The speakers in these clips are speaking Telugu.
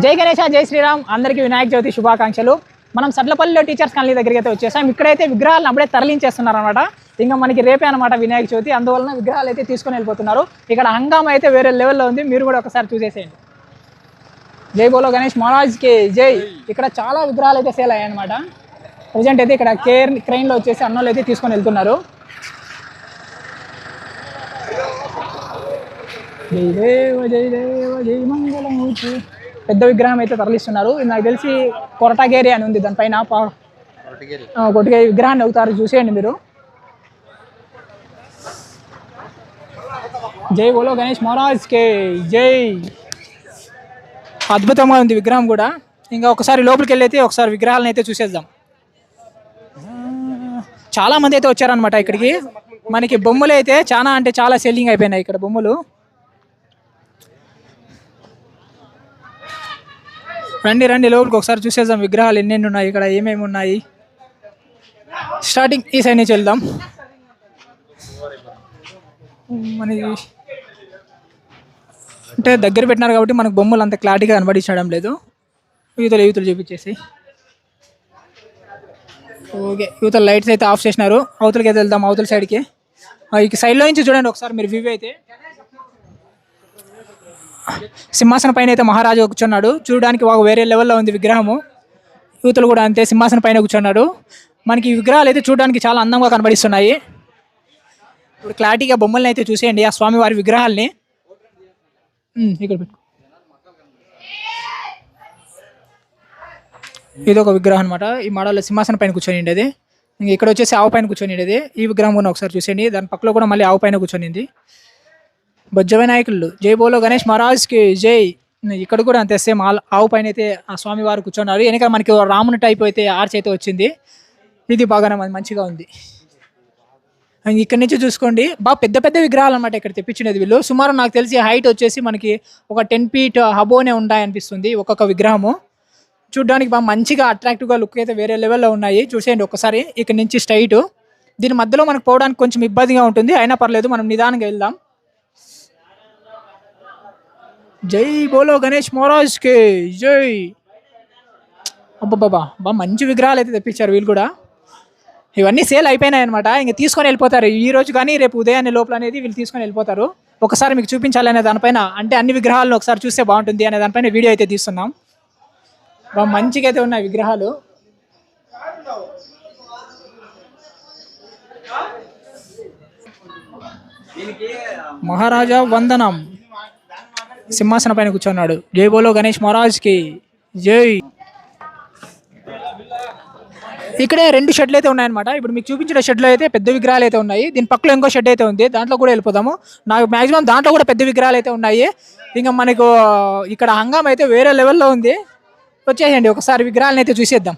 జై గణేష జై శ్రీరామ్. అందరికీ వినాయక చవితి శుభాకాంక్షలు. మనం సడ్లపల్లిలో టీచర్స్ కాలనీ దగ్గరికి అయితే వచ్చేసాం. ఇక్కడైతే విగ్రహాలను అప్పుడే తరలించేస్తున్నారు అనమాట ఇంకా మనకి రేపే అనమాట వినాయక చవితి. అందువలన విగ్రహాలు అయితే తీసుకొని వెళ్ళిపోతున్నారు. ఇక్కడ హంగామ అయితే వేరే లెవెల్లో ఉంది. మీరు కూడా ఒకసారి చూసేసేయండి. జై బోలో గణేష్ మహారాజ్కి జై. ఇక్కడ చాలా విగ్రహాలు అయితే సేల్ అయ్యాయి అనమాట ప్రజెంట్ అయితే ఇక్కడ కేర్ క్రెయిన్లో వచ్చేసి అన్నోళ్ళు అయితే తీసుకొని వెళ్తున్నారు. జై దేవ జై దేవ జై మంగళమూర్తి. పెద్ద విగ్రహం అయితే తరలిస్తున్నారు. నాకు తెలిసి కొరటాగేరి అని ఉంది. దానిపైన కొట్టగేరి విగ్రహాన్ని అవుతారు చూసేయండి మీరు. జై బోలో గణేష్ మహారాజ్ కే జై. అద్భుతంగా ఉంది విగ్రహం కూడా. ఇంకా ఒకసారి లోపలికి వెళ్ళి అయితే ఒకసారి విగ్రహాలను అయితే చూసేద్దాం. చాలా మంది అయితే వచ్చారనమాట ఇక్కడికి. మనకి బొమ్మలు అయితే చాలా అంటే చాలా సెల్లింగ్ అయిపోయినాయి ఇక్కడ బొమ్మలు. రండి రండి లోపలికి ఒకసారి చూసేద్దాం విగ్రహాలు ఎన్నెన్ని ఉన్నాయి ఇక్కడ ఏమేమి ఉన్నాయి. స్టార్టింగ్ ఈ సైడ్ నుంచి వెళ్దాం. మనకి అంటే దగ్గర పెట్టినారు కాబట్టి మనకు బొమ్మలు అంత క్లారిటీగా కనబడించడం లేదు. యూతలు యూతలు చూపించేసి. ఓకే యూతల లైట్స్ అయితే ఆఫ్ చేసినారు. అవతలకి అయితే వెళ్దాం అవతల సైడ్కి ఆ, ఇక సైడ్లో నుంచి చూడండి ఒకసారి మీరు వ్యూ అయితే. సింహాసనం పైన అయితే మహారాజు కూర్చున్నాడు. చూడడానికి ఒక వేరే లెవెల్లో ఉంది విగ్రహము. యూతులు కూడా అంతే సింహాసనం పైన కూర్చున్నాడు. మనకి ఈ విగ్రహాలు అయితే చూడడానికి చాలా అందంగా కనబడిస్తున్నాయి. ఇప్పుడు క్లారిటీగా బొమ్మల్ని అయితే చూసేయండి ఆ స్వామివారి విగ్రహాల్ని. ఇక్కడ పెట్టు. ఇది ఒక విగ్రహం అనమాట ఈ మోడల్ సింహాసనం పైన కూర్చొని ఉండేది ఇక్కడ వచ్చేసి ఆవు పైన కూర్చొని ఉండేది ఈ విగ్రహం కూడా ఒకసారి చూసేయండి. దాని పక్కలో కూడా మళ్ళీ ఆవు పైన కూర్చొనింది. బొజ్జ వినాయకులు జై బోలో గణేష్ మహారాజ్కి జై. ఇక్కడ కూడా అంతే సేమ్ ఆవు పైన అయితే ఆ స్వామి వారు కూర్చున్నారు. వెనక మనకి రాముని టైప్ అయితే ఆర్చ్ అయితే వచ్చింది. ఇది బాగానే మంచిగా ఉంది. ఇక్కడ నుంచి చూసుకోండి. బాగా పెద్ద పెద్ద విగ్రహాలు అనమాట ఇక్కడ తెప్పించినది వీళ్ళు. సుమారు నాకు తెలిసి హైట్ వచ్చేసి మనకి ఒక టెన్ ఫీట్ హబోనే ఉంటాయి అనిపిస్తుంది ఒక్కొక్క విగ్రహము. చూడడానికి బాగా మంచిగా అట్రాక్టివ్గా లుక్ అయితే వేరే లెవెల్లో ఉన్నాయి. చూసేయండి ఒకసారి. ఇక్కడ నుంచి స్ట్రైట్ దీని మధ్యలో మనకు పోవడానికి కొంచెం ఇబ్బందిగా ఉంటుంది. అయినా పర్లేదు మనం నిదానంగా వెళ్దాం. జై బోలో గణేష్ మహారాజ్కి. జై. అబ్బబ్బబ్బా బా మంచి విగ్రహాలు అయితే తెప్పించారు వీళ్ళు కూడా. ఇవన్నీ సేల్ అయిపోయినాయి అనమాట ఇంకా తీసుకొని వెళ్ళిపోతారు. ఈ రోజు కానీ రేపు ఉదయాన్నే లోపల అనేది వీళ్ళు తీసుకొని వెళ్ళిపోతారు. ఒకసారి మీకు చూపించాలనే దానిపైన అంటే అన్ని విగ్రహాలను ఒకసారి చూస్తే బాగుంటుంది అనే దానిపైన వీడియో అయితే తీస్తున్నాం. బా మంచిగా అయితే ఉన్నాయి విగ్రహాలు. మహారాజా వందనం. సింహాసనం పైన కూర్చున్నాడు. జై బోలో గణేష్ మహారాజ్కి. జై. ఇక్కడే రెండు షెడ్లు అయితే ఉన్నాయన్నమాట. ఇప్పుడు మీకు చూపించిన షెడ్లో అయితే పెద్ద విగ్రహాలు అయితే ఉన్నాయి. దీని పక్కలో ఇంకో షెడ్ అయితే ఉంది. దాంట్లో కూడా వెళ్ళిపోదాము. నాకు మాక్సిమం దాంట్లో కూడా పెద్ద విగ్రహాలు అయితే ఉన్నాయి. ఇంకా మనకు ఇక్కడ అంగం అయితే వేరే లెవెల్లో ఉంది. వచ్చేసేయండి ఒకసారి విగ్రహాలను అయితే చూసేద్దాం.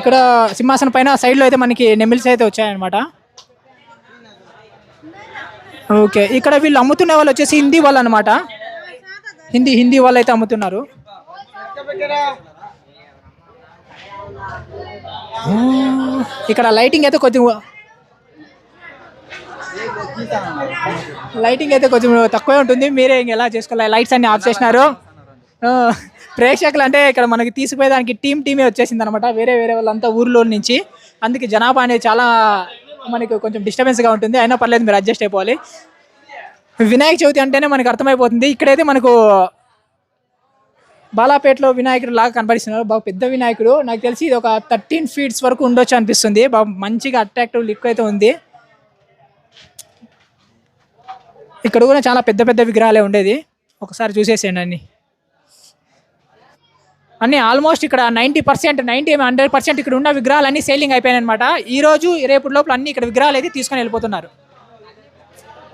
ఇక్కడ సింహాసనం పైన సైడ్లో అయితే మనకి నెమిల్స్ అయితే వచ్చాయన్నమాట. ఓకే. ఇక్కడ వీళ్ళు అమ్ముతున్న వాళ్ళు వచ్చేసి హిందీ వాళ్ళు అనమాట హిందీ హిందీ వాళ్ళు అయితే అమ్ముతున్నారు. ఇక్కడ లైటింగ్ అయితే కొంచెం లైటింగ్ అయితే కొంచెం తక్కువే ఉంటుంది. మీరే ఇంక ఎలా చేసుకోవాలి? లైట్స్ అన్ని ఆఫ్ చేసినారు. ప్రేక్షకులు అంటే ఇక్కడ మనకి తీసుకుపోయేదానికి టీం టీమే వచ్చేసింది అనమాట వేరే వేరే వాళ్ళంతా ఊర్లో నుంచి. అందుకే జనాభా అనేది చాలా మనకి కొంచెం డిస్టర్బెన్స్గా ఉంటుంది. అయినా పర్లేదు మీరు అడ్జస్ట్ అయిపోవాలి. వినాయక చవితి అంటేనే మనకు అర్థమైపోతుంది. ఇక్కడైతే మనకు బాలాపేటలో వినాయకుడు లాగా కనపడిస్తున్నారు బాగా పెద్ద వినాయకుడు. నాకు తెలిసి ఇది ఒక థర్టీన్ ఫీట్స్ వరకు ఉండొచ్చు అనిపిస్తుంది. బాగా మంచిగా అట్రాక్టివ్ లుక్ అయితే ఉంది. ఇక్కడ కూడా చాలా పెద్ద పెద్ద విగ్రహాలే ఉండేది. ఒకసారి చూసేసేయండి అన్నీ. అన్ని ఆల్మోస్ట్ ఇక్కడ ninety percent ninety hundred percent ఇక్కడ ఉన్న విగ్రహాలు సేలింగ్ అయిపోయాయి అనమాట ఈ రోజు రేపు లోపల అన్ని ఇక్కడ విగ్రహాలు అయితే తీసుకొని వెళ్ళిపోతున్నారు.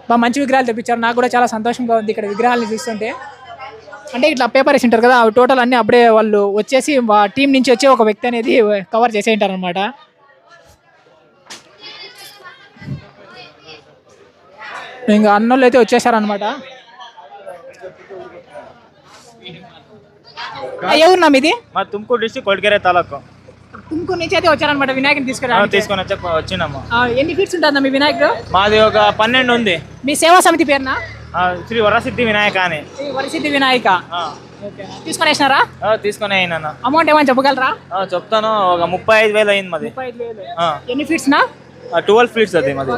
బాగా మంచి విగ్రహాలు తెప్పించారు. నాకు కూడా చాలా సంతోషంగా ఉంది ఇక్కడ విగ్రహాలని చూస్తుంటే. అంటే ఇట్లా పేపర్ వేసి ఉంటారు కదా అవి టోటల్ అన్నీ అప్పుడే వాళ్ళు వచ్చేసి టీం నుంచి వచ్చి ఒక వ్యక్తి అనేది కవర్ చేసే ఉంటారు అనమాట ఇంకా అన్నోళ్ళు అయితే వచ్చేసారనమాట ఎవరున్నా మీది? మా తుమ్కూరు డిస్టిక్ కొడికెరే తాలూకు. తుమ్కూరు నుంచి అయితే వచ్చారనమాట వినాయకుని తీసుకురావడానికి తీసుకొని వచ్చాక వచ్చినాము. ఆ, ఎన్ని ఫీట్స్ ఉంటుందా మీ వినాయకుడు? మాది ఒక పన్నెండు ఉంది. మీ సేవా సమితి పేరున? ఆ, శ్రీ వరసిద్ధి వినాయక అని. ఈ వరసిద్ధి వినాయక. ఆ, తీసుకొని వేసినారా? ఆ, తీసుకొని అయినా అమౌంట్ ఏమైనా చెప్పగలరా? చెప్తాను. ఒక ముప్పై ఐదు వేలు అయింది మాది. ఎన్ని ఫీట్స్ నా? ట్వెల్వ్ ఫీట్స్ అది మాది.